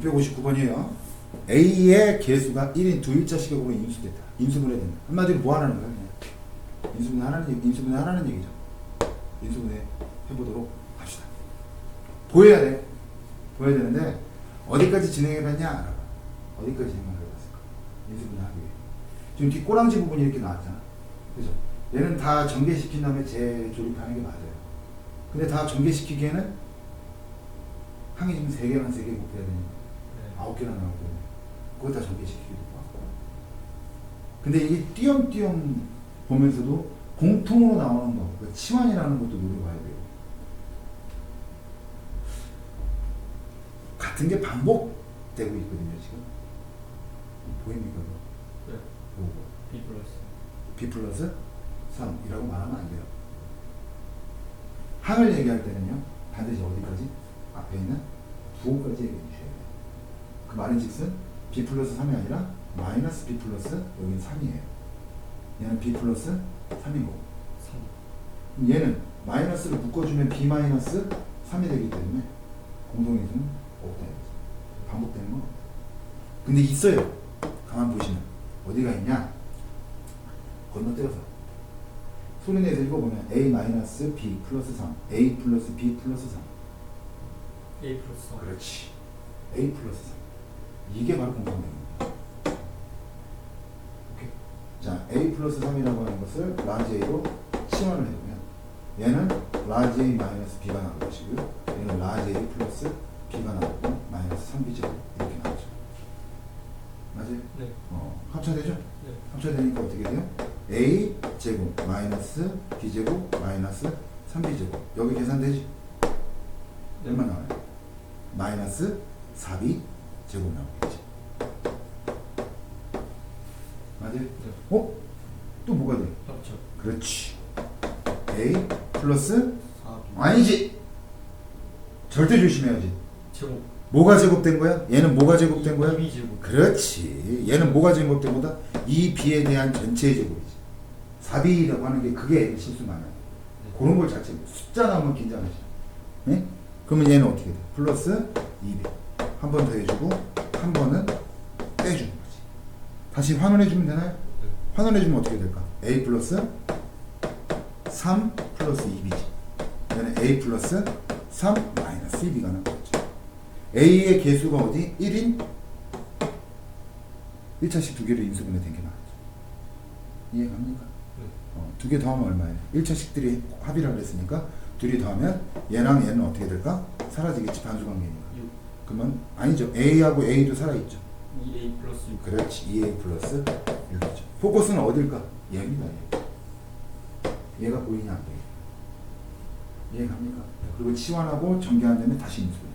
659번이에요. A의 개수가 1인 두 일자식으로 인수됐다. 인수분해 된다. 한마디로 뭐 하라는 거야? 그냥. 인수분해 하라는 인수분해 하라는 얘기죠. 인수분해 해보도록 합시다. 보여야 돼. 보여야 되는데 어디까지 진행해봤냐 알아봐. 어디까지 진행해봤을까? 인수분해 하기 위해. 지금 뒤 꼬랑지 부분이 이렇게 나왔잖아. 그죠? 얘는 다 전개시킨 다음에 재조립하는 게 맞아요. 근데 다 전개시키기에는 항이 지금 3개만 3개 곱해야 되니까 네. 9개나 나오고 그거 다 전개시키기도 하고 근데 이게 띄엄띄엄 보면서도 공통으로 나오는 거, 그 치환이라는 것도 노려봐야 돼요. 같은 게 반복되고 있거든요, 지금. 보입니까? 네. 요거. B 플러스. b 플러스 3이라고 말하면 안 돼요. 항을 얘기할 때는요, 반드시 어디까지? 앞에 있는 부호까지 얘기해 주셔야 돼요. 그 말인 즉슨 b 플러스 3이 아니라 마이너스 b 플러스 여기는 3이에요. 얘는 b 플러스 3이고 3. 얘는 마이너스를 묶어주면 b 마이너스 3이 되기 때문에 공동의수는 없다. 반복되는 건 없다. 근데 있어요. 가만 보시면 어디가 있냐? 건너뛰어서 소리 내서 읽어보면 a 마이너스 b 플러스 3, a 플러스 b 플러스 3. A 플러스 3. 그렇지. a 플러스 3. 이게 바로 거야. 오케이. 자, a 플러스 3이라고 하는 것을 라지 a로 치환을 해보면 얘는 라지 a 마이너스 b가 나올 것이고요. 얘는 라지 a 플러스 b가 나오고 마이너스 3b 제곱 이렇게 나오죠. 맞아요? 네. 어, 합쳐되죠? 네. 합쳐되니까 어떻게 돼요? a 제곱 마이너스 b 제곱 마이너스 3b 제곱 여기 계산되지? 얼마 나와요? 마이너스 4b 제곱 나오겠지. 맞아요? 네. 어? 또 뭐가 돼? 합쳐. 그렇지. a 플러스 4B. 아니지. 절대 조심해야지. 제곱. 뭐가 제곱된 거야? 얘는 뭐가 제곱된 거야? 2B 제곱. 그렇지. 얘는 뭐가 제곱된 거다? 이 b에 대한 전체의 제곱이지. 4b라고 하는 게 그게 실수 많아요. 네. 그런 걸 자체 숫자 나오면 긴장하지. 예? 그러면 얘는 어떻게 돼? 플러스 200. 한 번 더 해주고 한 번은 빼주는 거지. 다시 환원해주면 되나요? 네. 환원해주면 어떻게 될까? a 플러스 3 플러스 2b지. 얘는 a 플러스 3 마이너스 2b가 나오죠. a의 개수가 어디? 1인 1차씩 두 개로 인수분해 된게 나왔죠. 이해 갑니까? 네. 어, 두개 더하면 얼마예요? 1차식들이 합의를 했으니까 둘이 더하면 얘랑 얘는 어떻게 될까? 사라지겠지 반수 관계니까 6. 그러면 아니죠 A하고 A도 살아있죠 2A 플러스 6. 그렇지 2A 플러스 6이죠 포커스는 어딜까? 얘입니다 얘 얘가 보이냐 안 보이냐 이해 갑니까? 그리고 치환하고 전개한 다음에 다시 인수분해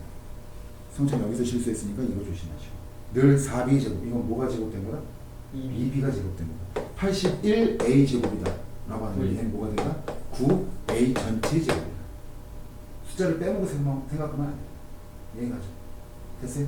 성찬 여기서 실수했으니까 이거 조심하시고 늘 4B 제곱 이건 뭐가 제곱된 거다? 2B. 2B가 제곱된 거다 81A 제곱이다 라고 하는 네. 얘는 뭐가 된다? 9A 전체 제곱이다 숫자를 빼먹고 생각- 생각하면 안 돼. 이해가죠? ¿Qué sí?